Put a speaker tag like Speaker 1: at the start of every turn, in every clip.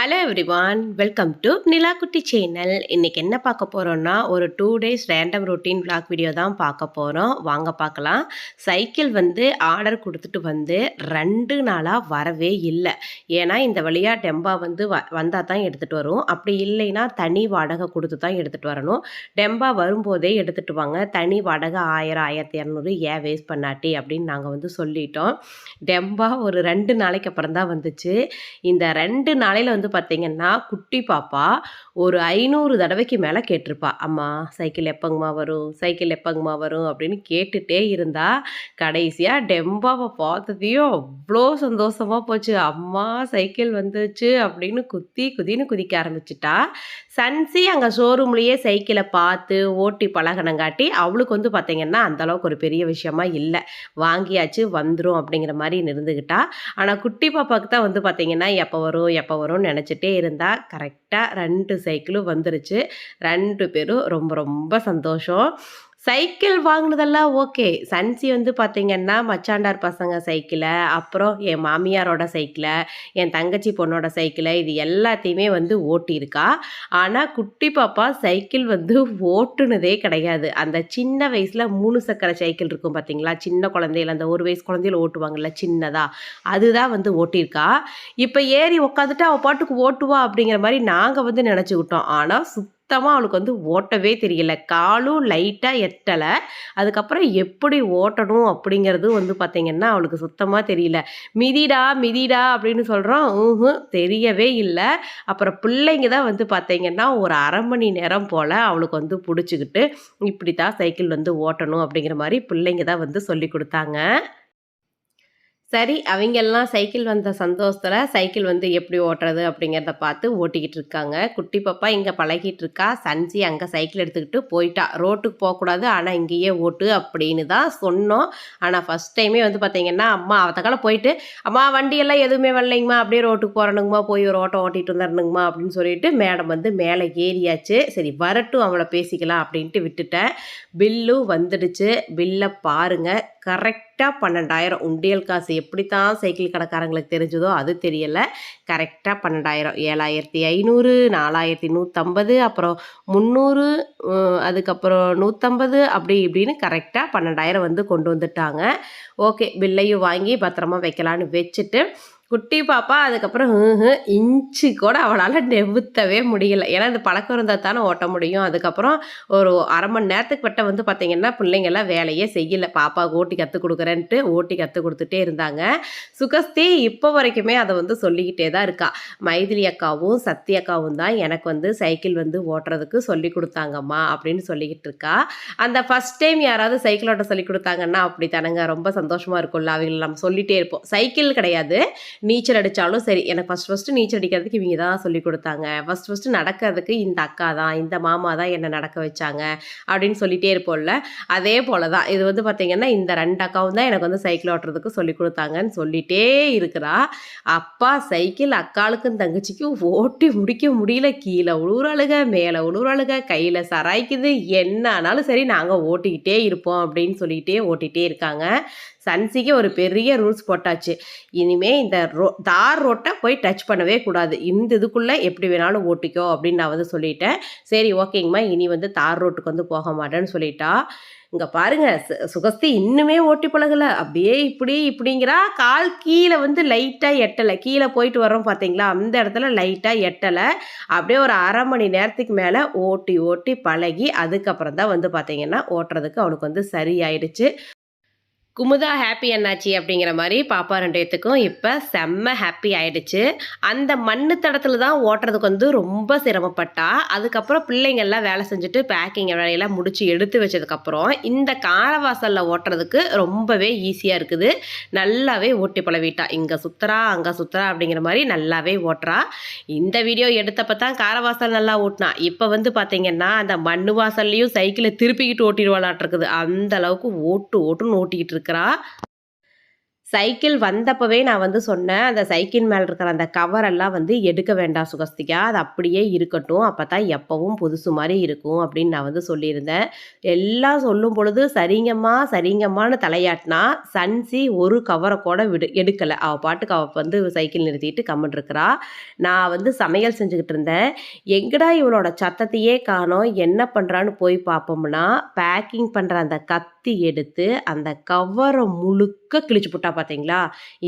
Speaker 1: Hello everyone welcome to Nilakutti channel இன்றைக்கி என்ன பார்க்க போகிறோன்னா ஒரு two days random routine vlog video தான் பார்க்க போகிறோம் வாங்க பார்க்கலாம். சைக்கிள் வந்து ஆர்டர் கொடுத்துட்டு வந்து ரெண்டு நாளாக வரவே இல்லை. ஏன்னா இந்த வழியாக டெம்பா வந்து வ வந்தால் தான் எடுத்துகிட்டு வரும். அப்படி இல்லைன்னா தனி வாடகை கொடுத்து தான் எடுத்துகிட்டு வரணும். டெம்பா வரும்போதே எடுத்துகிட்டு வாங்க. தனி வாடகை ஆயிரம் ஆயிரத்தி இரநூறு ஏன் வேஸ்ட் பண்ணாட்டி அப்படின்னு நாங்கள் வந்து சொல்லிட்டோம். டெம்பா ஒரு ரெண்டு நாளைக்கு அப்புறம் தான் வந்துச்சு. இந்த ரெண்டு நாளையில் வந்து பார்த்தீங்கன்னா குட்டி பாப்பா ஒரு ஐநூறு தடவைக்கு மேலே கேட்டிருப்பா. அம்மா சைக்கிள் எப்போங்கம்மா வரும்? சைக்கிள் எப்போங்கம்மா வரும்? அப்படின்னு கேட்டுட்டே இருந்தா கடைசியாக டெம்பாவை பார்த்ததையும் அவ்வளோ சந்தோஷமாக போச்சு. அம்மா சைக்கிள் வந்துச்சு அப்படின்னு குத்தி குதின்னு குதிக்க ஆரம்பிச்சிட்டா. சன்சி அங்கே ஷோரூம்லேயே சைக்கிளை பார்த்து ஓட்டி பழகனங்காட்டி அவளுக்கு வந்து பார்த்திங்கன்னா அந்தளவுக்கு ஒரு பெரிய விஷயமா இல்லை. வாங்கியாச்சு வந்துடும் அப்படிங்கிற மாதிரி இருந்துக்கிட்டா ஆனால் குட்டி பாப்பாவுக்கு தான் வந்து பார்த்திங்கன்னா எப்போ வரும் எப்போ வரும்னு நினச்சிட்டே இருந்தால் கரெக்டாக ரெண்டு சைக்கிளும் வந்துருச்சு. ரெண்டு பேரும் ரொம்ப ரொம்ப சந்தோஷம். Cycle வாங்கினதெல்லாம் okay. சன்சி வந்து பார்த்தீங்கன்னா மச்சாண்டார் பசங்க சைக்கிளை அப்புறம் என் மாமியாரோட சைக்கிளை என் தங்கச்சி பொண்ணோட சைக்கிளை இது எல்லாத்தையுமே வந்து ஓட்டியிருக்கா. ஆனால் குட்டி பாப்பா சைக்கிள் வந்து ஓட்டுனதே கிடையாது. அந்த சின்ன வயசில் மூணு சக்கர சைக்கிள் இருக்கும் பார்த்தீங்களா சின்ன குழந்தையில அந்த ஒரு வயசு குழந்தையில ஓட்டுவாங்கல்ல சின்னதாக அதுதான் வந்து ஓட்டியிருக்கா. இப்போ ஏறி உட்காந்துட்டு அவள் பாட்டுக்கு ஓட்டுவா அப்படிங்கிற மாதிரி நாங்கள் வந்து நினச்சிக்கிட்டோம். ஆனால் சுத்தமாக அவளுக்கு வந்து ஓட்டவே தெரியல. காலும் லைட்டாக எட்டலை. அதுக்கப்புறம் எப்படி ஓட்டணும் அப்படிங்கிறது வந்து பார்த்திங்கன்னா அவளுக்கு சுத்தமாக தெரியல. மிதிடா மிதிடா அப்படின்னு சொல்கிறோம் ஊஹும் தெரியவே இல்லை. அப்புறம் பிள்ளைங்க தான் வந்து பார்த்திங்கன்னா ஒரு அரை மணி நேரம் போல் அவளுக்கு வந்து பிடிச்சிக்கிட்டு இப்படி தான் சைக்கிள் வந்து ஓட்டணும் அப்படிங்கிற மாதிரி பிள்ளைங்க தான் வந்து சொல்லி கொடுத்தாங்க. சரி அவங்கெல்லாம் சைக்கிள் வந்த சந்தோஷத்தில் சைக்கிள் வந்து எப்படி ஓட்டுறது அப்படிங்கிறத பார்த்து ஓட்டிக்கிட்டு இருக்காங்க. குட்டி பாப்பா இங்கே பழகிட்டு இருக்கா. சன்சி அங்கே சைக்கிள் எடுத்துக்கிட்டு போயிட்டா. ரோட்டுக்கு போகக்கூடாது ஆனால் இங்கேயே ஓட்டு அப்படின்னு தான் சொன்னோம். ஆனால் ஃபஸ்ட் டைமே வந்து பார்த்தீங்கன்னா அம்மா அவத்தக்கால போயிட்டு அம்மா வண்டியெல்லாம் எதுவுமே வரலைங்கம்மா அப்படியே ரோட்டுக்கு போகிறனுங்கம்மா போய் ஒரு ஓட்டம் ஓட்டிகிட்டு வந்துடணுங்கம்மா அப்படின்னு சொல்லிட்டு மேடம் வந்து மேலே ஏறியாச்சு. சரி வரட்டும் அவளை பேசிக்கலாம் அப்படின்ட்டு விட்டுட்டேன். பில்லும் வந்துடுச்சு. பில்லை பாருங்கள் கரெக்டாக பன்னெண்டாயிரம் உண்டியல் காசு எப்படி தான் சைக்கிள் கடைக்காரங்களுக்கு தெரிஞ்சதோ அது தெரியலை. கரெக்டாக பன்னெண்டாயிரம். ஏழாயிரத்தி ஐநூறு நாலாயிரத்தி நூற்றம்பது அப்புறம் முந்நூறு அதுக்கப்புறம் நூற்றம்பது அப்படி இப்படின்னு கரெக்டாக பன்னெண்டாயிரம் வந்து கொண்டு வந்துட்டாங்க. ஓகே பில்லையும் வாங்கி பத்திரமா வைக்கலான்னு வச்சுட்டு குட்டி பாப்பா அதுக்கப்புறம் இன்ச்சு கூட அவளால் நெவுத்தவே முடியல. ஏன்னா இது பழக்கம் இருந்தால் தானே ஓட்ட முடியும். அதுக்கப்புறம் ஒரு அரை மணி நேரத்துக்கு பட்ட வந்து பார்த்திங்கன்னா பிள்ளைங்கள்லாம் வேலையே செய்யலை. பாப்பாவுக்கு ஓட்டி கற்றுக் கொடுக்குறேன்ட்டு ஓட்டி கற்றுக் கொடுத்துட்டே இருந்தாங்க. சுகஸ்தி இப்போ வரைக்குமே அதை வந்து சொல்லிக்கிட்டே தான் இருக்கா. மைதிலி அக்காவும் சக்தி அக்காவும் தான் எனக்கு வந்து சைக்கிள் வந்து ஓட்டுறதுக்கு சொல்லி கொடுத்தாங்கம்மா அப்படின்னு சொல்லிக்கிட்டு இருக்கா. அந்த ஃபஸ்ட் டைம் யாராவது சைக்கிள் ஓட்ட சொல்லி கொடுத்தாங்கன்னா அப்படி தானங்க ரொம்ப சந்தோஷமாக இருக்கும்ல அவங்களை நம்ம சொல்லிகிட்டே இருப்போம். சைக்கிள் கிடையாது. நீச்சல் அடித்தாலும் சரி எனக்கு ஃபஸ்ட் ஃபஸ்ட்டு நீச்சல் அடிக்கிறதுக்கு இவங்க தான் சொல்லி கொடுத்தாங்க. ஃபஸ்ட் ஃபஸ்ட்டு நடக்கிறதுக்கு இந்த அக்கா தான் இந்த மாமா தான் என்னை நடக்க வச்சாங்க அப்படின்னு சொல்லிகிட்டே இருப்போம்ல. அதே போல் தான் இது வந்து பார்த்திங்கன்னா இந்த ரெண்டு அக்காவும் தான் எனக்கு வந்து சைக்கிள் ஓட்டுறதுக்கு சொல்லி கொடுத்தாங்கன்னு சொல்லிகிட்டே இருக்கிறா. அப்பா சைக்கிள் அக்காளுக்கும் தங்கச்சிக்கும் ஓட்டி முடிக்க முடியல. கீழே உழுவுறாளுக மேலே உழுவுறாளுக கையில் சராய்க்குது. என்ன ஆனாலும் சரி நாங்கள் ஓட்டிக்கிட்டே இருப்போம் அப்படின்னு சொல்லிகிட்டே ஓட்டிகிட்டே இருக்காங்க. சன்சிக்கு ஒரு பெரிய ரூல்ஸ் போட்டாச்சு. இனிமே இந்த ரோ தார் ரோட்டை போய் டச் பண்ணவே கூடாது. இந்த இதுக்குள்ளே எப்படி வேணாலும் ஓட்டிக்கோ அப்படின்னு நான் வந்து சொல்லிட்டேன். சரி ஓகேங்கம்மா. இனி வந்து தார் ரோட்டுக்கு வந்து போக மாட்டேன்னு சொல்லிட்டா. இங்கே பாருங்க சு- சுகஸ்தி இன்னுமே ஓட்டி பழகலை. அப்படியே இப்படி இப்படிங்கிறா. கால் கீழே வந்து லைட்டாக எட்டலை. கீழே போயிட்டு வரோம் பார்த்தீங்களா அந்த இடத்துல லைட்டாக எட்டலை. அப்படியே ஒரு அரை மணி நேரத்துக்கு மேலே ஓட்டி ஓட்டி பழகி அதுக்கப்புறம் தான் வந்து பார்த்தீங்கன்னா ஓட்டுறதுக்கு அவனுக்கு வந்து சரியாயிடுச்சு. குமுதா ஹாப்பி என்னாச்சு அப்படிங்கிற மாதிரி பாப்பா ரெண்டு பேத்துக்கும் இப்போ செம்ம ஹாப்பி ஆயிடுச்சு. அந்த மண்ணு தடத்தில் தான் ஓட்டுறதுக்கு வந்து ரொம்ப சிரமப்பட்டா. அதுக்கப்புறம் பிள்ளைங்கள்லாம் வேலை செஞ்சுட்டு பேக்கிங் வேலையெல்லாம் முடிச்சு எடுத்து வச்சதுக்கப்புறம் இந்த காலவாசலில் ஓட்டுறதுக்கு ரொம்பவே ஈஸியாக இருக்குது. நல்லாவே ஓட்டி பழவிட்டா இங்கே சுத்துறா அங்கே சுத்துறா அப்படிங்கிற மாதிரி நல்லாவே ஓட்டுறா. இந்த வீடியோ எடுத்தப்ப தான் காரவாசல் நல்லா ஓட்டினா. இப்போ வந்து பார்த்தீங்கன்னா அந்த மண்ணு வாசல்லையும் சைக்கிளை திருப்பிக்கிட்டு ஓட்டிடுவாளாட்டிருக்குது. அந்த அளவுக்கு ஓட்டு ஓட்டுன்னு ஓட்டிக்கிட்டு இருக்கிறா சைக்கிள் வந்தப்பவே நான் வந்து சொன்னேன், அந்த சைக்கிள் மேலே இருக்கிற அந்த கவரெல்லாம் வந்து எடுக்க வேண்டாம் சுகஸ்திகா. அது அப்படியே இருக்கட்டும். அப்போ தான் எப்போவும் புதுசு மாதிரி இருக்கும் அப்படின்னு நான் வந்து சொல்லியிருந்தேன். எல்லாம் சொல்லும் பொழுது சரிங்கம்மா, சரிங்கம்மான்னு தலையாட்டினா, சன்சி ஒரு கவரை கூட விடு எடுக்கலை அவ பாட்டுக்கு அவள் வந்து சைக்கிள் நிறுத்திட்டு கம்முன்னு இருக்கிறா. நான் வந்து சமையல் செஞ்சுக்கிட்டு இருந்தேன். எங்கடா இவளோட சத்தத்தையே காணோம், என்ன பண்ணுறான்னு போய் பார்ப்போம்னா, பேக்கிங் பண்ணுற அந்த கத் கத்தி எடுத்து அந்த கவரை முழுக்க கிழிச்சு புட்டா பார்த்தீங்களா?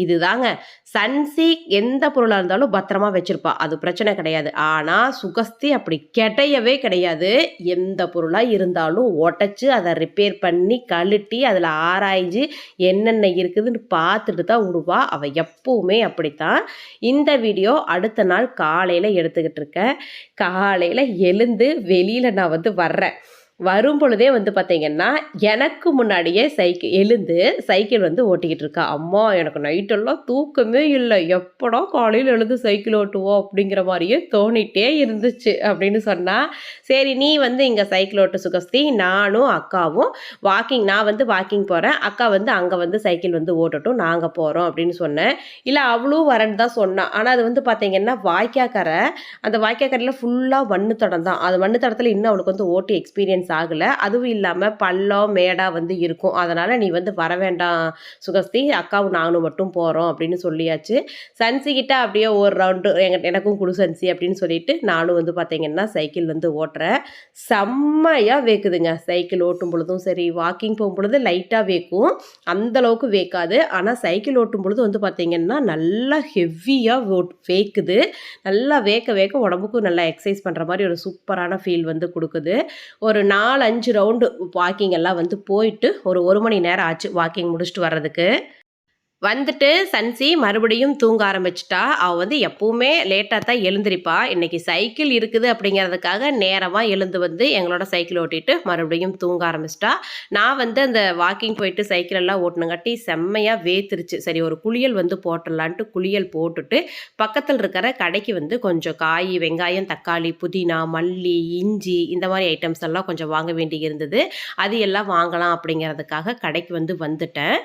Speaker 1: இதுதாங்க சன்சி எந்த பொருளாக இருந்தாலும் பத்திரமா வச்சிருப்பா. அது பிரச்சனை கிடையாது. ஆனால் சுகஸ்தி அப்படி கிடையவே கிடையாது. எந்த பொருளாக இருந்தாலும் உடச்சி அதை ரிப்பேர் பண்ணி, கழட்டி, அதில் ஆராய்ஞ்சு என்னென்ன இருக்குதுன்னு பார்த்துட்டு தான் விடுவா. அவ எப்பவுமே அப்படித்தான். இந்த வீடியோ அடுத்த நாள் காலையில் எடுத்துக்கிட்டு இருக்கேன். காலையில் எழுந்து வெளியில் நான் வந்து வர்றேன். வரும் பொழுதே வந்து பார்த்தீங்கன்னா, எனக்கு முன்னாடியே சைக்கிள் எழுந்து சைக்கிள் வந்து ஓட்டிக்கிட்டு இருக்கா. அம்மா எனக்கு நைட்டெல்லாம் தூக்கமே இல்லை எப்படா காலையில் எழுந்து சைக்கிள் ஓட்டுவோம் அப்படிங்கிற மாதிரியே தோணிட்டே இருந்துச்சு அப்படின்னு சொன்னால் சரி நீ வந்து இங்கே சைக்கிள் ஓட்டு சுகஸ்தி. நானும் அக்காவும் வாக்கிங் நான் வந்து வாக்கிங் போகிறேன் அக்கா வந்து அங்கே வந்து சைக்கிள் வந்து ஓட்டட்டும். நாங்கள் போகிறோம் அப்படின்னு சொன்னேன். இல்லை அவளும் வரேன்னு தான் சொன்னா. ஆனால் அது வந்து பார்த்தீங்கன்னா, வாய்க்காக்கரை. அந்த வாய்க்காக்கரையில் ஃபுல்லாக மண்ணு தடம் தான். அது மண்ணு தடத்தில் இன்னும் அவளுக்கு வந்து ஓட்டி எக்ஸ்பீரியன்ஸ் ஆகலை அதுவும் இல்லாமல் பள்ளம், மேடாக வந்து இருக்கும். அதனால் நீ வந்து வர வேண்டாம் சுகஸ்தி. அக்காவும் நானும் மட்டும் போகிறோம் அப்படின்னு சொல்லியாச்சு. சன்சிகிட்ட அப்படியே ஒரு ரவுண்டு எங்க எனக்கும் குடு சன்சி அப்படின்னு சொல்லிட்டு, நானும் வந்து பார்த்தீங்கன்னா, சைக்கிள் வந்து ஓட்டுறேன். செம்மையாக வேக்குதுங்க. சைக்கிள் ஓட்டும் பொழுதும் சரி, வாக்கிங் போகும்பொழுது லைட்டாக வேக்கும். அந்த அளவுக்கு வேக்காது. ஆனால் சைக்கிள் ஓட்டும் பொழுது வந்து பார்த்தீங்கன்னா, நல்லா ஹெவியாக வேக்குது. நல்லா வேக்க வேக்க உடம்புக்கும் நல்லா எக்ஸசைஸ் பண்ணுற மாதிரி ஒரு சூப்பரான ஃபீல் வந்து கொடுக்குது ஒரு 4, 5 ரவுண்டு வாக்கிங் எல்லாம் வந்து போயிட்டு, ஒரு ஒரு மணி நேரம் ஆச்சு வாக்கிங் முடிச்சுட்டு வர்றதுக்கு. வந்துட்டு சன்சி மறுபடியும் தூங்க ஆரம்பிச்சிட்டா அவள் வந்து எப்பவுமே லேட்டாக தான் எழுந்திருப்பா இன்னைக்கு சைக்கிள் இருக்குது அப்படிங்கிறதுக்காக நேரமாக எழுந்து வந்து எங்களோட சைக்கிள் ஓட்டிட்டு மறுபடியும் தூங்க ஆரம்பிச்சிட்டா நான் வந்து அந்த வாக்கிங் போயிட்டு சைக்கிள் எல்லாம் ஓட்டினங்காட்டி செம்மையாக வேத்துருச்சு. சரி ஒரு குளியல் வந்து போட்டுடலான்ட்டு குளியல் போட்டுட்டு, பக்கத்தில் இருக்கிற கடைக்கு வந்து கொஞ்சம் காய், வெங்காயம், தக்காளி, புதினா, மல்லி, இஞ்சி இந்த மாதிரி ஐட்டம்ஸ் எல்லாம் கொஞ்சம் வாங்க வேண்டி இருந்தது. அது எல்லாம் வாங்கலாம் அப்படிங்கிறதுக்காக கடைக்கு வந்து வந்துட்டேன்.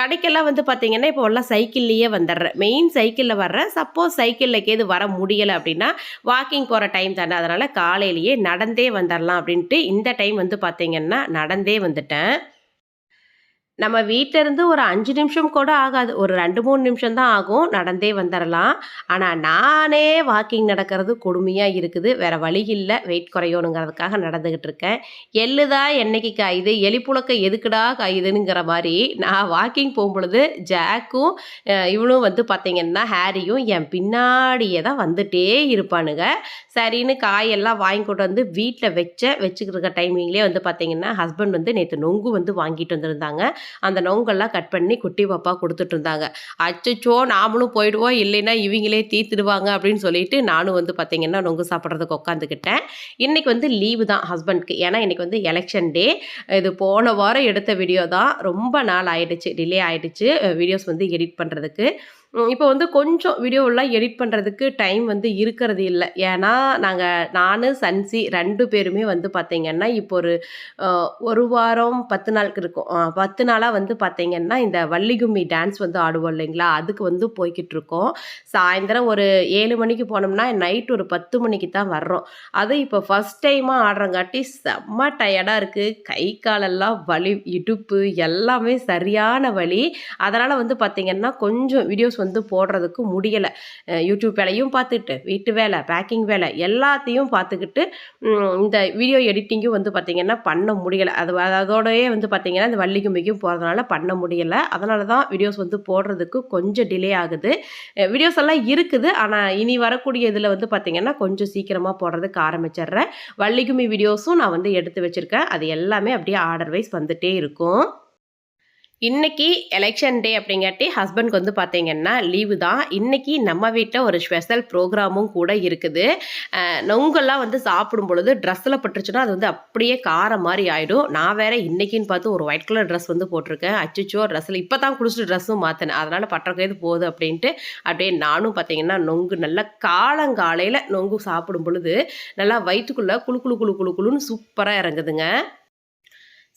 Speaker 1: கடைக்கெல்லாம் வந்து பார்த்தீங்கன்னா, இப்போ எல்லாம் சைக்கிள்லேயே வந்துடுறேன். மெயின் சைக்கிளில் வர்றேன். சப்போஸ் சைக்கிளில் எங்கேயாது வர முடியலை அப்படின்னா, வாக்கிங் போகிற டைம் தானே. அதனால் காலையிலேயே நடந்தே வந்துடலாம் அப்படின்ட்டு இந்த டைம் வந்து பார்த்தீங்கன்னா, நடந்தே வந்துட்டேன். நம்ம வீட்டிலேருந்து ஒரு அஞ்சு நிமிஷம் கூட ஆகாது. ஒரு 2, 3 நிமிஷம் தான் ஆகும். நடந்தே வந்துடலாம் ஆனால் நானே வாக்கிங் நடக்கிறது கொடுமையாக இருக்குது. வேறு வழி இல்லை வெயிட் குறையணுங்கிறதுக்காக நடந்துக்கிட்டு இருக்கேன். எள்ளு தான் என்னைக்கு காயுது, எலிப்புழக்க எதுக்குடா காயுதுங்கிற மாதிரி நான் வாக்கிங் போகும்பொழுது ஜாக்கும், இவனும் இவளும் வந்து பார்த்தீங்கன்னா, ஹேரியும் என் பின்னாடியே தான் வந்துட்டே இருப்பானுங்க. சரின்னு காயெல்லாம் வாங்கி கொண்டு வந்து வீட்டில் வச்ச வச்சுக்கிட்டு இருக்க டைமிங்லேயே வந்து பார்த்தீங்கன்னா, ஹஸ்பண்ட் வந்து நேற்று நொங்கு வந்து வாங்கிட்டு வந்திருந்தாங்க. அந்த நொங்கெல்லாம் கட் பண்ணி குட்டி பாப்பா கொடுத்துட்டு இருந்தாங்க. அச்சச்சோ! நாமளும் போயிடுவோம். இல்லைன்னா இவங்களே தீர்த்துடுவாங்க அப்படின்னு சொல்லிட்டு, நானும் வந்து பார்த்தீங்கன்னா, நொங்கு சாப்பிட்றதுக்கு உட்காந்துக்கிட்டேன். இன்னைக்கு வந்து லீவு தான் ஹஸ்பண்ட்க்கு. ஏன்னா இன்னைக்கு வந்து எலெக்ஷன் டே. இது போன வாரம் எடுத்த வீடியோ தான். ரொம்ப நாள் ஆயிடுச்சு. டிலே ஆயிடுச்சு. வீடியோஸ் வந்து எடிட் பண்ணுறதுக்கு இப்போ வந்து கொஞ்சம் வீடியோவெல்லாம் எடிட் பண்ணுறதுக்கு டைம் வந்து இருக்கிறது இல்லை ஏன்னா, நாங்கள் நான் சன்சி ரெண்டு பேருமே வந்து பார்த்திங்கன்னா இப்போ ஒரு ஒரு வாரம் 10 நாளுக்கு இருக்கும். பத்து நாளாக வந்து பார்த்திங்கன்னா இந்த வள்ளிகும்மி டான்ஸ் வந்து ஆடுவோம் இல்லைங்களா? அதுக்கு வந்து போய்கிட்டு இருக்கோம். சாயந்தரம் ஒரு ஏழு மணிக்கு போனோம்னா, நைட் ஒரு 10 மணிக்கு தான் வர்றோம். அதுவும் இப்போ ஃபர்ஸ்ட் டைமாக ஆடுறங்காட்டி செம்ம டயர்டாக இருக்குது கை, காலெல்லாம் வலி, இடுப்பு எல்லாமே சரியான வலி. அதனால் வந்து பார்த்திங்கன்னா கொஞ்சம் வீடியோஸ் வந்து போடுறதுக்கு முடியலை யூடியூப் வேலையும் பார்த்துட்டு, வீட்டு வேலை, பேக்கிங் வேலை எல்லாத்தையும் பார்த்துக்கிட்டு, இந்த வீடியோ எடிட்டிங்கும் வந்து பார்த்திங்கன்னா பண்ண முடியலை அது அதோடயே வந்து பார்த்திங்கன்னா இந்த வள்ளி போகிறதுனால பண்ண முடியலை அதனால தான் வீடியோஸ் வந்து போடுறதுக்கு கொஞ்சம் டிலே ஆகுது. வீடியோஸ் எல்லாம் இருக்குது. ஆனால் இனி வரக்கூடிய இதில் வந்து பார்த்திங்கன்னா கொஞ்சம் சீக்கிரமாக போடுறதுக்கு ஆரம்பிச்சிடுறேன் வள்ளிகுமி வீடியோஸும் நான் வந்து எடுத்து வச்சுருக்கேன் அது எல்லாமே அப்படியே ஆர்டர் வைஸ் வந்துகிட்டே இருக்கும். இன்னைக்கு எலெக்ஷன் டே அப்படிங்காட்டி ஹஸ்பண்ட்க்கு வந்து பார்த்தீங்கன்னா, லீவு தான். இன்னைக்கு நம்ம வீட்டில் ஒரு ஸ்பெஷல் ப்ரோக்ராமும் கூட இருக்குது. நொங்கெல்லாம் வந்து சாப்பிடும் பொழுது ட்ரெஸ்ஸில் பட்டுருச்சுன்னா, அது வந்து அப்படியே காரம் மாதிரி ஆகிடும் நான் வேற இன்னைக்குன்னு பார்த்து ஒரு ஒயிட் கலர் ட்ரெஸ் வந்து போட்டிருக்கேன். அச்சுச்சோ ட்ரெஸ்ஸில் இப்போ தான் குளிச்சுட்டு ட்ரெஸ்ஸும் மாற்றினேன் அதனால் பட்டறக்கேது போகுது அப்படின்ட்டு, அப்படியே நானும் பார்த்தீங்கன்னா, நொங்கு நல்லா காலங்காலையில் நொங்கு சாப்பிடும் பொழுது, நல்லா வயிற்றுக்குள்ளே குழு குழு குழு குழு குழுன்னு சூப்பராக இறங்குதுங்க.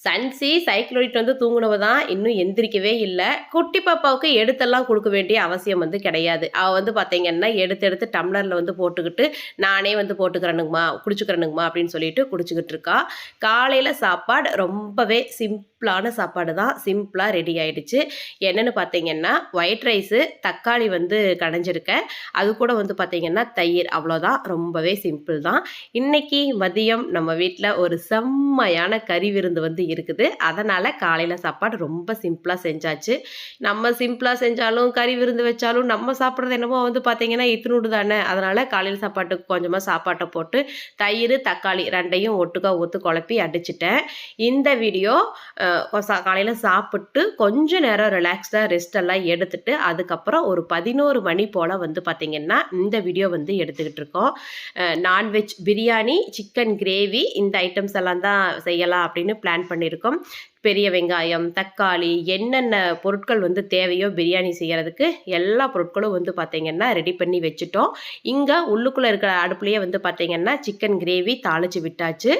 Speaker 1: சன்சி சைக்கிள் வந்து தூங்குனவ தான் இன்னும் எந்திரிக்கவே இல்லை. குட்டி பாப்பாவுக்கு எடுத்தெல்லாம் கொடுக்க வேண்டிய அவசியம் வந்து கிடையாது. அவள் வந்து பார்த்தீங்கன்னா எடுத்து எடுத்து டம்ளரில் வந்து போட்டுக்கிட்டு நானே வந்து போட்டுக்கிறேனுங்கம்மா குடிச்சுக்கிறேனுங்கம்மா அப்படின்னு சொல்லிட்டு குடிச்சுக்கிட்டு இருக்கா. காலையில் சாப்பாடு ரொம்பவே சிம்பிளான சாப்பாடு தான். சிம்பிளாக ரெடி ஆகிடுச்சு என்னென்னு பார்த்தீங்கன்னா ஒயிட் ரைஸு தக்காளி வந்து கடைஞ்சிருக்கேன் அது கூட வந்து பார்த்தீங்கன்னா தயிர். அவ்வளோதான் ரொம்பவே சிம்பிள் தான். இன்றைக்கி மதியம் நம்ம வீட்டில் ஒரு செம்மையான கறி விருந்து வந்து இருக்குது. அதனால் காலையில் சாப்பாடு ரொம்ப சிம்பிளாக செஞ்சாச்சு. நம்ம சிம்பிளாக செஞ்சாலும் கறி விருந்து வச்சாலும் நம்ம சாப்பிட்றது என்னமோ வந்து பார்த்தீங்கன்னா இத்தினூடு தானே. அதனால் காலையில் சாப்பாட்டுக்கு கொஞ்சமாக சாப்பாட்டை போட்டு தயிர் தக்காளி ரெண்டையும் ஒட்டுக்கா ஊற்று குழப்பி அடிச்சிட்டேன். இந்த வீடியோ காலையில் சாப்பிட்டு கொஞ்ச நேரம் ரிலாக்ஸ்டாக ரெஸ்ட் எல்லாம் எடுத்துட்டு அதுக்கப்புறம் ஒரு பதினோரு மணி போல் வந்து பார்த்திங்கன்னா இந்த வீடியோ வந்து எடுத்துக்கிட்டு இருக்கோம். Non veg biryani chicken gravy இந்த ஐட்டம்ஸ் எல்லாம் தான் செய்யலாம் அப்படின்னு பிளான் பண்ணியிருக்கோம். பெரிய வெங்காயம் தக்காளி என்னென்ன பொருட்கள் வந்து தேவையோ பிரியாணி செய்கிறதுக்கு எல்லா பொருட்களும் வந்து பார்த்திங்கன்னா ரெடி பண்ணி வச்சுட்டோம். இங்கே உள்ளுக்குள்ளே இருக்கிற அடுப்புலேயே வந்து பார்த்திங்கன்னா சிக்கன் கிரேவி தாளித்து விட்டாச்சு.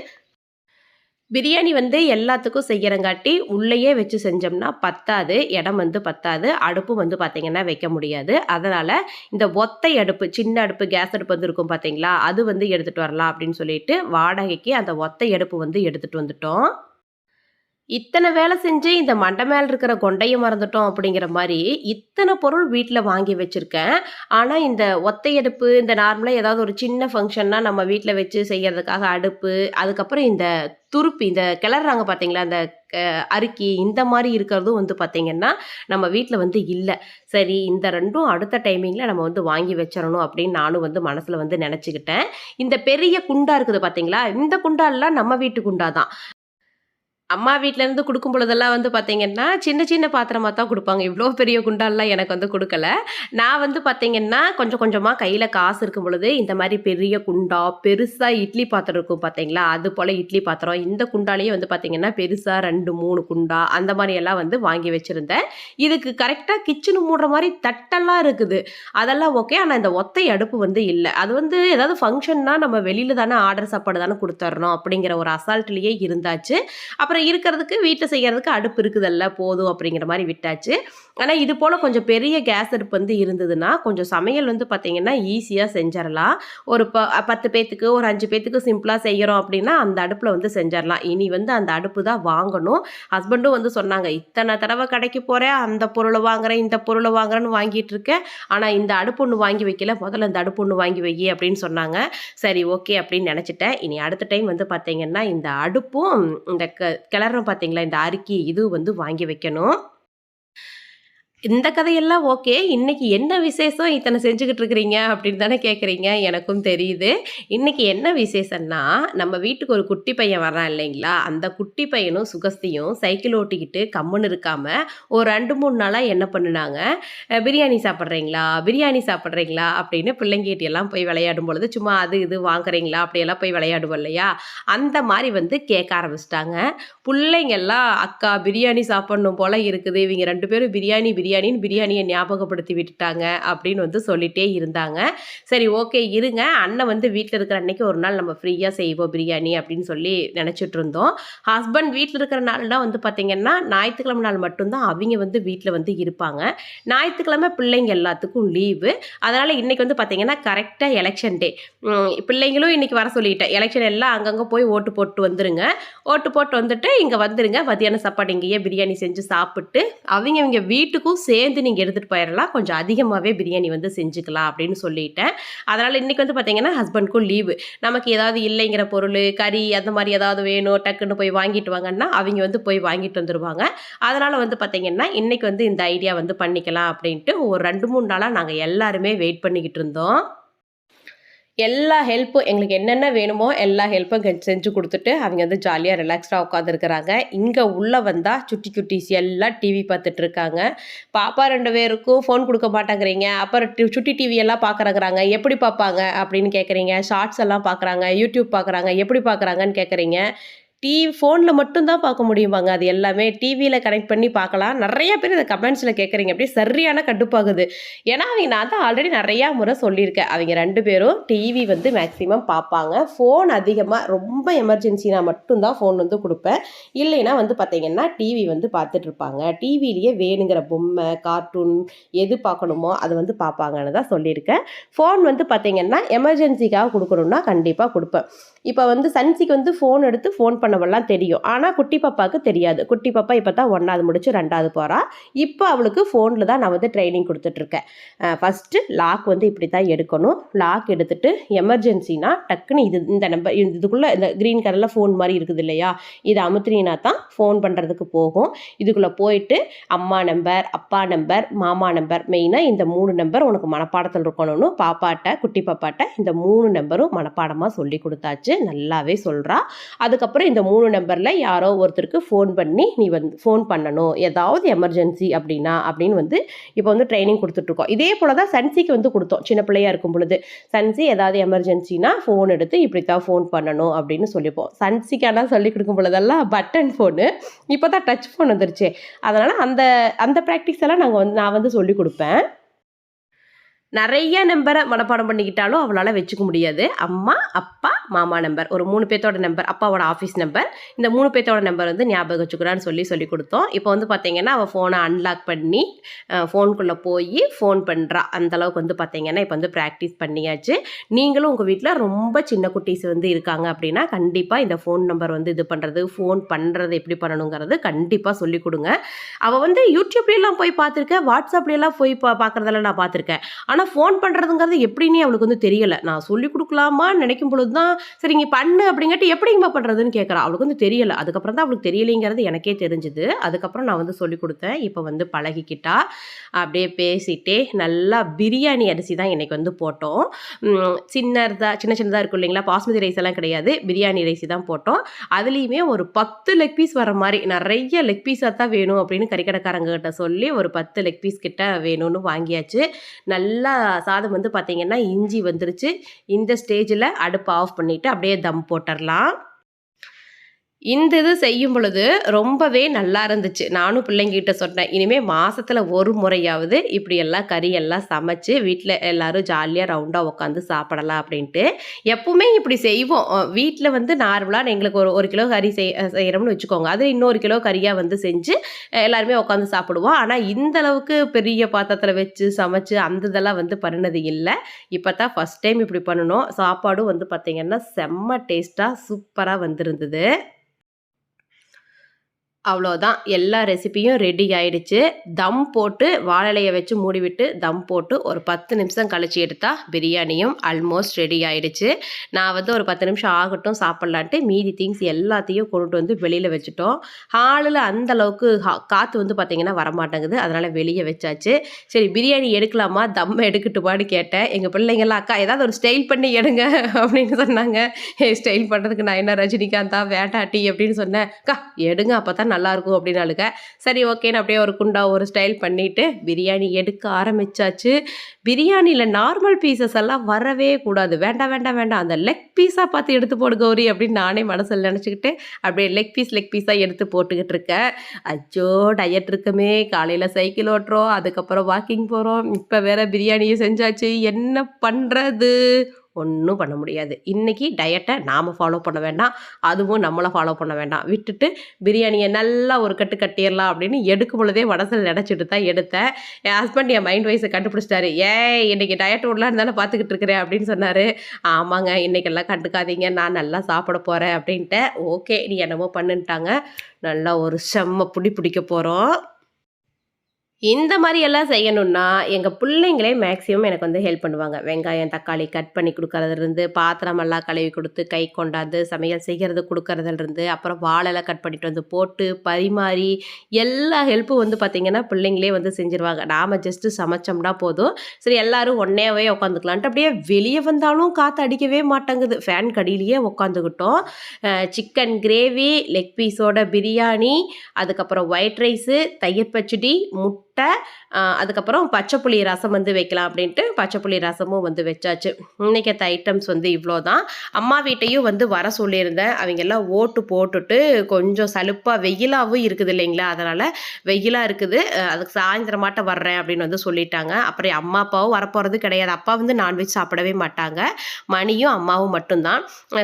Speaker 1: பிரியாணி வந்து எல்லாத்துக்கும் செய்கிறங்காட்டி உள்ளேயே வச்சு செஞ்சோம்னா பத்தாது இடம் வந்து பத்தாது அடுப்பு வந்து பார்த்திங்கன்னா வைக்க முடியாது. அதனால் இந்த ஒத்தை அடுப்பு சின்ன அடுப்பு கேஸ் அடுப்பு வந்து இருக்கும் பார்த்தீங்களா அது வந்து எடுத்துகிட்டு வரலாம் அப்படின்னு சொல்லிட்டு வாடகைக்கு அந்த ஒத்தை அடுப்பு வந்து எடுத்துகிட்டு வந்துட்டோம். இத்தனை வேலை செஞ்சு இந்த மண்டை மேலே இருக்கிற கொண்டையை மறந்துட்டோம் அப்படிங்கிற மாதிரி இத்தனை பொருள் வீட்டில் வாங்கி வச்சுருக்கேன். ஆனால் இந்த ஒத்தை அடுப்பு இந்த நார்மலாக ஏதாவது ஒரு சின்ன ஃபங்க்ஷன்னா நம்ம வீட்டில் வச்சு செய்கிறதுக்காக அடுப்பு அதுக்கப்புறம் இந்த துருப்பி இந்த கிளறாங்க பார்த்தீங்களா அந்த அரிக்கி இந்த மாதிரி இருக்கிறதும் வந்து பார்த்திங்கன்னா நம்ம வீட்டில் வந்து இல்லை. சரி இந்த ரெண்டும் அடுத்த டைமிங்கில் நம்ம வந்து வாங்கி வச்சிடணும் அப்படின்னு நானும் வந்து மனசில் வந்து நினச்சிக்கிட்டேன். இந்த பெரிய குண்டா இருக்குது பார்த்தீங்களா இந்த குண்டாலாம் நம்ம வீட்டு குண்டா தான். அம்மா வீட்டிலேருந்து கொடுக்கும் பொழுதெல்லாம் வந்து பார்த்தீங்கன்னா சின்ன சின்ன பாத்திரமாக தான் கொடுப்பாங்க. இவ்வளோ பெரிய குண்டாலெலாம் எனக்கு வந்து கொடுக்கல. நான் வந்து பார்த்தீங்கன்னா கொஞ்சம் கொஞ்சமாக கையில் காசு இருக்கும் பொழுது இந்த மாதிரி பெரிய குண்டா பெருசாக இட்லி பாத்திரம் இருக்கும் பார்த்தீங்களா அது போல் இட்லி பாத்திரம் இந்த குண்டாலேயே வந்து பார்த்தீங்கன்னா பெருசாக ரெண்டு மூணு குண்டா அந்த மாதிரியெல்லாம் வந்து வாங்கி வச்சுருந்தேன். இதுக்கு கரெக்டாக கிச்சனு மூடுற மாதிரி தட்டெல்லாம் இருக்குது. அதெல்லாம் ஓகே ஆனால் இந்த ஒத்தை அடுப்பு வந்து இல்லை. அது வந்து ஏதாவது ஃபங்க்ஷன்னா நம்ம வெளியில் தானே ஆர்டர் சாப்பாடு தானே கொடுத்துட்றோம் அப்படிங்கிற ஒரு அசால்ட்லேயே இருந்தாச்சு. அப்புறம் அப்புறம் இருக்கிறதுக்கு வீட்டில் செய்கிறதுக்கு அடுப்பு இருக்குதல்ல போதும் அப்படிங்கிற மாதிரி விட்டாச்சு. ஆனால் இது போல் கொஞ்சம் பெரிய கேஸ் அடுப்பு வந்து இருந்ததுன்னா கொஞ்சம் சமையல் வந்து பார்த்திங்கன்னா ஈஸியாக செஞ்சிடலாம். ஒரு ப பத்து பேத்துக்கு ஒரு அஞ்சு பேத்துக்கு சிம்பிளாக செய்கிறோம் அப்படின்னா அந்த அடுப்பில் வந்து செஞ்சிடலாம். இனி வந்து அந்த அடுப்பு தான் வாங்கணும். ஹஸ்பண்டும் வந்து சொன்னாங்க இத்தனை தடவை கடைக்கு போகிறேன் அந்த பொருளை வாங்குறேன் இந்த பொருளை வாங்குறேன்னு வாங்கிட்டு இருக்கேன் ஆனால் இந்த அடுப்பு ஒன்று வாங்கி வைக்கல முதல்ல இந்த அடுப்பு ஒன்று வாங்கி வை அப்படின்னு சொன்னாங்க. சரி ஓகே அப்படின்னு நினச்சிட்டேன். இனி அடுத்த டைம் வந்து பார்த்தீங்கன்னா இந்த அடுப்பும் இந்த க கிளறோம் பார்த்தீங்களா இந்த அரிக்கி இது வந்து வாங்கி வைக்கணும். இந்த கதையெல்லாம் ஓகே. இன்னைக்கு என்ன விசேஷம் இத்தனை செஞ்சுக்கிட்டு இருக்கிறீங்க அப்படின்னு தானே கேட்குறீங்க. எனக்கும் தெரியுது. இன்னைக்கு என்ன விசேஷம்னா, நம்ம வீட்டுக்கு ஒரு குட்டி பையன் வர்றான் இல்லைங்களா? அந்த குட்டி பையனும், சுகஸ்தியும் சைக்கிள் ஓட்டிக்கிட்டு கம்முன்னு இருக்காம, ஒரு ரெண்டு மூணு நாளாக என்ன பண்ணுனாங்க, "பிரியாணி சாப்பிட்றீங்களா? பிரியாணி சாப்பிட்றீங்களா?" அப்படின்னு பிள்ளைங்கிட்டையெல்லாம் போய் விளையாடும் பொழுது, சும்மா அது இது வாங்குறீங்களா? அப்படியெல்லாம் போய் விளையாடுவோம் இல்லையா? அந்த மாதிரி வந்து கேட்க ஆரம்பிச்சிட்டாங்க பிள்ளைங்கெல்லாம், "அக்கா பிரியாணி சாப்பிட்ணும் போல இருக்குது. இவங்க ரெண்டு பேரும் பிரியாணி பிரியாணின்னு பிரியாணியை ஞாபகப்படுத்தி விட்டுட்டாங்க அப்படின்னு வந்து சொல்லிட்டே இருந்தாங்க. சரி ஓகே இருங்க. அண்ணன் வந்து வீட்டில் இருக்கிற அன்னைக்கு ஒரு நாள் நம்ம ஃப்ரீயாக செய்வோம் பிரியாணி அப்படின்னு சொல்லி நினச்சிட்டு இருந்தோம். ஹஸ்பண்ட் வீட்டில் இருக்கிற நாள்லாம் வந்து பார்த்திங்கன்னா ஞாயிற்றுக்கிழமை நாள் மட்டும்தான் அவங்க வந்து வீட்டில் வந்து இருப்பாங்க. ஞாயிற்றுக்கிழமை பிள்ளைங்க எல்லாத்துக்கும் லீவு அதனால் இன்றைக்கி வந்து பார்த்திங்கன்னா கரெக்டாக எலெக்ஷன் டே பிள்ளைங்களும் இன்றைக்கி வர சொல்லிட்டேன். எலெக்ஷன் எல்லாம் அங்கங்கே போய் ஓட்டு போட்டு வந்துருங்க. ஓட்டு போட்டு வந்துட்டு இங்கே வந்துருங்க. மதியான சாப்பாடு இங்கேயே பிரியாணி செஞ்சு சாப்பிட்டு அவங்க இவங்க வீட்டுக்கும் சேர்ந்து நீங்கள் எடுத்துகிட்டு போயிடலாம் கொஞ்சம் அதிகமாகவே பிரியாணி வந்து செஞ்சுக்கலாம் அப்படின்னு சொல்லிட்டேன். அதனால் இன்றைக்கி வந்து பார்த்திங்கன்னா ஹஸ்பண்ட்க்கும் லீவு நமக்கு ஏதாவது இல்லைங்கிற பொருள் கறி அந்த மாதிரி ஏதாவது வேணும் டக்குன்னு போய் வாங்கிட்டு வாங்கன்னா அவங்க வந்து போய் வாங்கிட்டு வந்துடுவாங்க அதனால் வந்து பார்த்திங்கன்னா இன்றைக்கி வந்து இந்த ஐடியா வந்து பண்ணிக்கலாம் அப்படின்ட்டு ஒரு ரெண்டு மூணு நாளாக நாங்கள் எல்லாருமே வெயிட் பண்ணிக்கிட்டு இருந்தோம். எல்லா ஹெல்ப்பும் எங்களுக்கு என்னென்ன வேணுமோ எல்லா ஹெல்ப்பும் செஞ்சு கொடுத்துட்டு அவங்க வந்து ஜாலியாக ரிலாக்ஸ்டாக உட்காந்துருக்குறாங்க இங்கே உள்ளே வந்தால் சுட்டி சுட்டிஸ் எல்லாம் டிவி பார்த்துட்டு இருக்காங்க பாப்பா ரெண்டு பேருக்கும் ஃபோன் கொடுக்க மாட்டேங்கிறீங்க. அப்புறம் சுட்டி டிவி எல்லாம் பார்க்குறாங்க எப்படி பார்ப்பாங்க அப்படின்னு கேட்குறீங்க ஷார்ட்ஸ் எல்லாம் பார்க்குறாங்க. யூடியூப் பார்க்குறாங்க. எப்படி பார்க்குறாங்கன்னு கேட்குறீங்க டிவி ஃபோனில் மட்டும்தான் பார்க்க முடியுமாங்க? அது எல்லாமே டிவியில் கனெக்ட் பண்ணி பார்க்கலாம். நிறைய பேர் இதை கமெண்ட்ஸில் கேட்குறீங்க. அப்படியே சரியான கடுப்பாகுது ஏன்னா அவங்க நான் தான் ஆல்ரெடி நிறையா முறை சொல்லியிருக்கேன். அவங்க ரெண்டு பேரும் டிவி வந்து மேக்ஸிமம் பார்ப்பாங்க. ஃபோன் அதிகமாக ரொம்ப எமர்ஜென்சினா மட்டும்தான் ஃபோன் வந்து கொடுப்பேன். இல்லைன்னா வந்து பார்த்தீங்கன்னா டிவி வந்து பார்த்துட்டு இருப்பாங்க. டிவிலேயே வேணுங்கிற பொம்மை கார்ட்டூன் எது பார்க்கணுமோ அது வந்து பார்ப்பாங்கன்னு தான் சொல்லியிருக்கேன். ஃபோன் வந்து பார்த்தீங்கன்னா எமர்ஜென்சிக்காக கொடுக்கணுன்னா கண்டிப்பாக கொடுப்பேன். இப்போ வந்து சன்சிக்கு வந்து ஃபோன் எடுத்து ஃபோன் பண்ணவெல்லாம் தெரியும். ஆனால் குட்டி பாப்பாவுக்கு தெரியாது. குட்டி பாப்பா இப்போ தான் ஒன்றாவது முடிச்சு ரெண்டாவது போகிறா இப்போ அவளுக்கு ஃபோனில் தான் நான் வந்து ட்ரைனிங் கொடுத்துட்ருக்கேன் ஃபஸ்ட்டு லாக் வந்து இப்படி தான் எடுக்கணும். லாக் எடுத்துட்டு எமர்ஜென்சினா டக்குன்னு இது இந்த நம்பர் இதுக்குள்ளே இந்த க்ரீன் கலரில் ஃபோன் மாதிரி இருக்குது இல்லையா? இதை அமுத்துனீங்கன்னா தான் ஃபோன் பண்ணுறதுக்கு போகும். இதுக்குள்ளே போயிட்டு அம்மா நம்பர் அப்பா நம்பர் மாமா நம்பர் மெயினாக இந்த மூணு நம்பர் உனக்கு மனப்பாடத்தில் இருக்கணும்னு பாப்பாட்ட குட்டி பாப்பாட்ட இந்த மூணு நம்பரும் மனப்பாடமாக சொல்லி கொடுத்தாச்சு. நல்லாவே சொல்கிறா அதுக்கப்புறம் இந்த இந்த மூணு நம்பரில் யாரோ ஒருத்தருக்கு ஃபோன் பண்ணி நீ வந்து ஃபோன் பண்ணணும். ஏதாவது எமர்ஜென்சி அப்படின்னா அப்படின்னு வந்து இப்போ வந்து ட்ரைனிங் கொடுத்துட்ருக்கோம். இதே போல் தான் சன்சிக்கு வந்து கொடுத்தோம். சின்ன பிள்ளையா இருக்கும் பொழுது. சன்சி ஏதாவது எமர்ஜென்சினா ஃபோன் எடுத்து இப்படி தான் ஃபோன் பண்ணணும் அப்படின்னு சொல்லிப்போம். சன்சிக்கான சொல்லி கொடுக்கும் பொழுதெல்லாம் பட்டன் ஃபோனு இப்போ தான் டச் ஃபோன் வந்துருச்சு. அதனால் அந்த அந்த ப்ராக்டிஸ் எல்லாம் நாங்கள் வந்து நான் வந்து சொல்லி கொடுப்பேன். நிறைய நம்பரை மனப்பாடம் பண்ணிக்கிட்டாலும் அவளால் வச்சுக்க முடியாது. அம்மா அப்பா மாமா நம்பர் ஒரு மூணு பேர்த்தோட நம்பர் அப்பாவோட ஆஃபீஸ் நம்பர் இந்த மூணு பேர்த்தோட நம்பர் வந்து ஞாபகம் வச்சுக்கிறான்னு சொல்லி சொல்லி கொடுத்தோம். இப்போ வந்து பார்த்தீங்கன்னா அவள் ஃபோனை அன்லாக் பண்ணி ஃபோனுக்குள்ளே போய் ஃபோன் பண்ணுறா அந்தளவுக்கு வந்து பார்த்தீங்கன்னா இப்போ வந்து ப்ராக்டிஸ் பண்ணியாச்சு. நீங்களும் உங்கள் வீட்டில் ரொம்ப சின்ன குட்டீஸ் வந்து இருக்காங்க அப்படின்னா கண்டிப்பாக இந்த ஃபோன் நம்பர் வந்து இது பண்ணுறது ஃபோன் பண்ணுறது எப்படி பண்ணணுங்கிறது கண்டிப்பாக சொல்லிக் கொடுங்க. அவள் வந்து யூடியூப்லாம் போய் பார்த்துருக்கேன் வாட்ஸ்அப்லாம் போய் பா பார்க்குறதெல்லாம் நான் பார்த்துருக்கேன். ஆனால் ஃபோன் பண்ணுறதுங்கிறது எப்படின்னு அவளுக்கு வந்து தெரியலை. நான் சொல்லிக் கொடுக்கலாமா நினைக்கும் பொழுது தான் சரி பண்ணு அப்படிங்கிட்டு எப்படிங்கம்மா பண்ணுறதுன்னு கேட்குறா அவளுக்கு வந்து தெரியலை. அதுக்கப்புறம் தான் அவளுக்கு தெரியலைங்கிறது எனக்கே தெரிஞ்சுது. அதுக்கப்புறம் நான் வந்து சொல்லிக் கொடுத்தேன். இப்போ வந்து பழகிக்கிட்டா. அப்படியே பேசிட்டே நல்லா பிரியாணி அரிசி தான் இன்றைக்கி வந்து போட்டோம். சின்னதாக சின்ன சின்னதாக இருக்கும் இல்லைங்களா? பாஸ்மதி ரைஸ் எல்லாம் கிடையாது. பிரியாணி ரைஸ் தான் போட்டோம். அதுலேயுமே ஒரு பத்து லெக் பீஸ் வர மாதிரி நிறைய லெக் பீஸாக தான் வேணும் அப்படின்னு கறிக்கடைக்காரங்க கிட்ட சொல்லி ஒரு பத்து லெக் பீஸ் கிட்ட வேணும்னு வாங்கியாச்சு. நல்லா சாதம் வந்து பார்த்திங்கன்னா இஞ்சி வந்துருச்சு. இந்த ஸ்டேஜில் அடுப்பை ஆஃப் பண்ணிவிட்டு அப்படியே தம் போட்டுடலாம் இந்த இது செய்யும் பொழுது ரொம்பவே நல்லா இருந்துச்சு. நானும் பிள்ளைங்கிட்ட சொன்னேன் இனிமேல் மாதத்தில் ஒரு முறையாவது இப்படி எல்லாம் கறி எல்லாம் சமைச்சு வீட்டில் எல்லோரும் ஜாலியாக ரவுண்டாக உட்காந்து சாப்பிடலாம் அப்படின்ட்டு. எப்பவுமே இப்படி செய்வோம். வீட்டில் வந்து நார்மலாக எங்களுக்கு ஒரு ஒரு கிலோ கறி செய் செய்கிறோம்னு வச்சுக்கோங்க. அது இன்னொரு கிலோ கறியாக வந்து செஞ்சு எல்லாருமே உட்காந்து சாப்பிடுவோம். ஆனால் இந்த அளவுக்கு பெரிய பாத்திரத்தில் வச்சு சமைச்சு அந்த இதெல்லாம் வந்து பண்ணினது இல்லை. இப்போ தான் ஃபஸ்ட் டைம் இப்படி பண்ணணும். சாப்பாடும் வந்து பார்த்திங்கன்னா செம்ம டேஸ்ட்டாக சூப்பராக வந்திருந்தது. அவ்வளோதான். எல்லா ரெசிபியும் ரெடி ஆயிடுச்சு. தம் போட்டு வாழலையை வச்சு மூடிவிட்டு தம் போட்டு ஒரு பத்து நிமிஷம் கழிச்சு எடுத்தா பிரியாணியும் ஆல்மோஸ்ட் ரெடி ஆயிடுச்சு. நான் வந்து ஒரு பத்து நிமிஷம் ஆகட்டும் சாப்பிட்லான்ட்டு மீதி திங்ஸ் எல்லாத்தையும் கொண்டுட்டு வந்து வெளியில் வச்சுட்டோம். ஹாலில் அந்த அளவுக்கு ஹா- காற்று வந்து பார்த்திங்கன்னா வரமாட்டேங்குது. அதனால் வெளியே வச்சாச்சு. சரி பிரியாணி எடுக்கலாமா? தம் எடுக்கட்டுமான்னு கேட்டேன். எங்கள் பிள்ளைங்கள்லாம் அக்கா ஏதாவது ஒரு ஸ்டைல் பண்ணி எடுங்க அப்படின்னு சொன்னாங்க. ஸ்டைல் பண்ணுறதுக்கு நான் என்ன ரஜினிகாந்தா வேட்டாட்டி அப்படின்னு சொன்னேன். அக்கா எடுங்க அப்போ தான் நல்லாயிருக்கும் அப்படின்னாலுங்க சரி ஓகேன்னு அப்படியே ஒரு குண்டா ஒரு ஸ்டைல் பண்ணிவிட்டு பிரியாணி எடுக்க ஆரம்பித்தாச்சு பிரியாணியில் நார்மல் பீசஸ் எல்லாம் வரவே கூடாது. வேண்டாம் வேண்டாம் வேண்டாம். அந்த லெக் பீஸாக பார்த்து எடுத்து போடு கௌரி அப்படின்னு நானே மனசில் நினச்சிக்கிட்டு அப்படியே லெக் பீஸ் லெக் பீஸாக எடுத்து போட்டுக்கிட்டு இருக்கேன். அச்சோ டயட் இருக்கமே. காலையில் சைக்கிள் ஓட்டுறோம். அதுக்கப்புறம் வாக்கிங் போகிறோம் இப்போ வேற பிரியாணியை செஞ்சாச்சு. என்ன பண்ணுறது ஒன்றும் பண்ண முடியாது. இன்றைக்கி டயட்டை நாம் ஃபாலோ பண்ண வேண்டாம். அதுவும் நம்மளை ஃபாலோ பண்ண வேண்டாம். விட்டுட்டு பிரியாணியை நல்லா ஒரு கட்டு கட்டிடலாம் அப்படின்னு எடுக்கும் பொழுதே மனசில் நினச்சிட்டு தான் எடுத்தேன். என் ஹஸ்பண்ட் என் மைண்ட் வைஸை கண்டுபிடிச்சிட்டாரு. ஏய் இன்றைக்கி டயட் விடலான்னு தானே பார்த்துக்கிட்டு இருக்கிறேன் அப்படின்னு சொன்னார். ஆமாங்க இன்றைக்கெல்லாம் கண்டுக்காதீங்க. நான் நல்லா சாப்பிட போகிறேன் அப்படின்ட்டு ஓகே நீ என்னமோ பண்ணுன்ட்டாங்க. நல்லா ஒரு செம்ம புடி பிடிக்க போகிறோம் இந்த மாதிரி எல்லாம் செய்யணும்னா எங்கள் பிள்ளைங்களே மேக்ஸிமம் எனக்கு வந்து ஹெல்ப் பண்ணுவாங்க. வெங்காயம் தக்காளி கட் பண்ணி கொடுக்கறதுலேருந்து பாத்திரமெல்லாம் கழுவி கொடுத்து கை கொண்டாந்து சமையல் செய்கிறது கொடுக்கறதுலேருந்து அப்புறம் வாழெல்லாம் கட் பண்ணிட்டு வந்து போட்டு பரிமாறி எல்லா ஹெல்ப்பும் வந்து பார்த்திங்கன்னா பிள்ளைங்களே வந்து செஞ்சுருவாங்க. நாம் ஜஸ்ட்டு சமைச்சோம்னா போதும். சரி எல்லாரும் ஒன்னேவே உட்காந்துக்கலான்ட்டு அப்படியே வெளியே வந்தாலும் காற்று அடிக்கவே மாட்டேங்குது. ஃபேன் கடியிலேயே உட்காந்துக்கிட்டோம் சிக்கன் கிரேவி லெக் பீஸோட பிரியாணி அதுக்கப்புறம் ஒயிட் ரைஸு தயிர் பச்சடி முட்டை முட்டை அதுக்கப்புறம் பச்சை புளி ரசம் வந்து வைக்கலாம் அப்படின்ட்டு பச்சை புளி ரசமும் வந்து வச்சாச்சு. இன்னைக்கத்த ஐட்டம்ஸ் வந்து இவ்வளோ தான் அம்மா வீட்டையும் வந்து வர சொல்லியிருந்தேன். அவங்க எல்லாம் ஓட்டு போட்டுட்டு கொஞ்சம் சலுப்பாக வெயிலாகவும் இருக்குது இல்லைங்களா? அதனால் வெயிலாக இருக்குது. அதுக்கு சாயந்தரமாட்ட வர்றேன் அப்படின்னு வந்து சொல்லிட்டாங்க. அப்புறம் அம்மா அப்பாவும் வரப்போகிறது கிடையாது. அப்பா வந்து நான்வெஜ் சாப்பிடவே மாட்டாங்க. மணியும் அம்மாவும் மட்டும்தான்.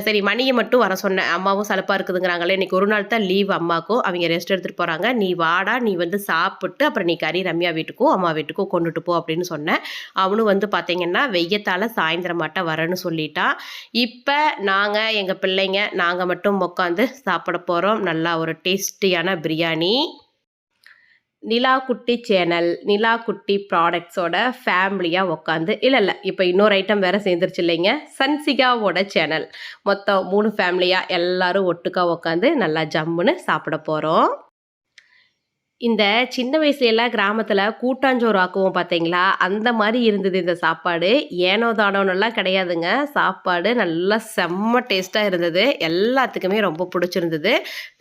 Speaker 1: சரி மணியை மட்டும் வர சொன்னேன். அம்மாவும் சலுப்பாக இருக்குதுங்கிறாங்களே இன்னைக்கு ஒரு நாள் தான் லீவ் அம்மாக்கும். அவங்க ரெஸ்ட் எடுத்துகிட்டு போகிறாங்க நீ வாடா நீ வந்து சாப்பிட்டு அப்புறம் நீ கறி ரம்யா வீட்டுக்கும் அம்மா வீட்டுக்கும் கொண்டுட்டு போ அப்படின்னு சொன்னேன். அவனும் வந்து பார்த்தீங்கன்னா வெய்யத்தால் சாயந்தரமாட்ட வரேன்னு சொல்லிட்டான் இப்போ நாங்கள் எங்கள் பிள்ளைங்க நாங்கள் மட்டும் உட்காந்து சாப்பிட போகிறோம் நல்லா ஒரு டேஸ்டியான பிரியாணி. நிலா குட்டி சேனல் நிலா குட்டி ப்ராடக்ட்ஸோட ஃபேமிலியாக உட்காந்து இல்லை இல்லை இப்போ இன்னொரு ஐட்டம் வேறு சேர்ந்துருச்சு இல்லைங்க சன்சிகாவோட சேனல். மொத்தம் மூணு ஃபேமிலியாக எல்லாரும் ஒட்டுக்கா உட்காந்து நல்லா ஜம்முன்னு சாப்பிட போகிறோம் இந்த சின்ன வயசுல கிராமத்தில் கூட்டாஞ்சோறு ஆக்குவோம் பார்த்தீங்களா அந்த மாதிரி இருந்தது இந்த சாப்பாடு. ஏனோ தானோன்னெல்லாம் கிடையாதுங்க. சாப்பாடு நல்லா செம்ம டேஸ்ட்டாக இருந்தது. எல்லாத்துக்குமே ரொம்ப பிடிச்சிருந்தது.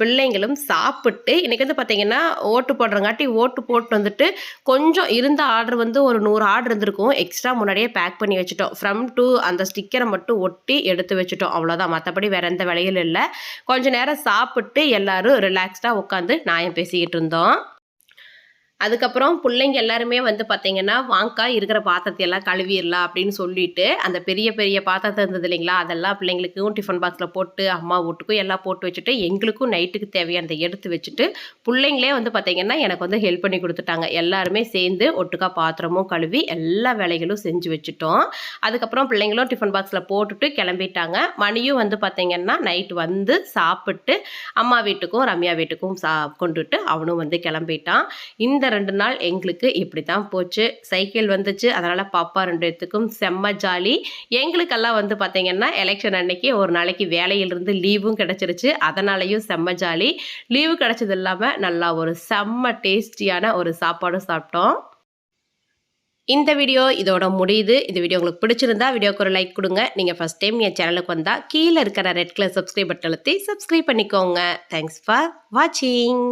Speaker 1: பிள்ளைங்களும் சாப்பிட்டு இன்றைக்கி வந்து பார்த்தீங்கன்னா ஓட்டு போடுறங்காட்டி ஓட்டு போட்டு வந்துட்டு கொஞ்சம் இருந்த ஆர்டர் வந்து ஒரு நூறு ஆர்டர் இருந்திருக்கும். எக்ஸ்ட்ரா முன்னாடியே பேக் பண்ணி வச்சுட்டோம். ஃப்ரம் டு அந்த ஸ்டிக்கரை மட்டும் ஒட்டி எடுத்து வச்சுட்டோம். அவ்வளோதான் மற்றபடி வேற எந்த வேலையும் இல்லை. கொஞ்சம் நேரம் சாப்பிட்டு எல்லோரும் ரிலாக்ஸ்டாக உட்காந்து நியாயம் பேசிக்கிட்டு இருந்தோம். அதுக்கப்புறம் பிள்ளைங்க எல்லாருமே வந்து பார்த்தீங்கன்னா வாங்கா இருக்கிற பாத்திரத்தை எல்லாம் கழுவிடலாம் அப்படின்னு சொல்லிட்டு அந்த பெரிய பெரிய பாத்திரத்தை இருந்தது இல்லைங்களா? அதெல்லாம் பிள்ளைங்களுக்கும் டிஃபன் பாக்ஸில் போட்டு அம்மா வீட்டுக்கும் எல்லாம் போட்டு வச்சுட்டு எங்களுக்கும் நைட்டுக்கு தேவையானதை எடுத்து வச்சுட்டு பிள்ளைங்களே வந்து பார்த்தீங்கன்னா எனக்கு வந்து ஹெல்ப் பண்ணி கொடுத்துட்டாங்க. எல்லாருமே சேர்ந்து ஒட்டுக்கா பாத்திரமும் கழுவி எல்லா வேலைகளும் செஞ்சு வச்சுட்டோம். அதுக்கப்புறம் பிள்ளைங்களும் டிஃபன் பாக்ஸில் போட்டுட்டு கிளம்பிட்டாங்க. மணியும் வந்து பார்த்தீங்கன்னா நைட் வந்து சாப்பிட்டு அம்மா வீட்டுக்கும் ரம்யா வீட்டுக்கும் சா கொண்டுட்டு அவனும் வந்து கிளம்பிட்டான். இந்த ரெண்டு நாள் எங்களுக்கு இப்படி தான் போச்சு. சைக்கிள் வந்துச்சு. அதனால் பாப்பா ரெண்டு இடத்துக்கும் செம்ம ஜாலி எங்களுக்கெல்லாம் வந்து பார்த்தீங்கன்னா எலெக்ஷன் அன்னைக்கு ஒரு நாளைக்கு வேலையிலிருந்து லீவும் கிடச்சிருச்சு. அதனாலையும் செம்ம ஜாலி லீவு கிடச்சது இல்லாமல் நல்லா ஒரு செம்ம டேஸ்டியான ஒரு சாப்பாடும் சாப்பிட்டோம். இந்த வீடியோ இதோட முடியுது. இந்த வீடியோ உங்களுக்கு பிடிச்சிருந்தா வீடியோக்கு ஒரு லைக் கொடுங்க. நீங்கள் ஃபஸ்ட் டைம் என் சேனலுக்கு வந்தால் கீழே இருக்கிற ரெட் கலர் சப்ஸ்கிரைப் பட்டன் அழுத்தி சப்ஸ்கிரைப் பண்ணிக்கோங்க. தேங்க்ஸ் ஃபார் வாட்சிங்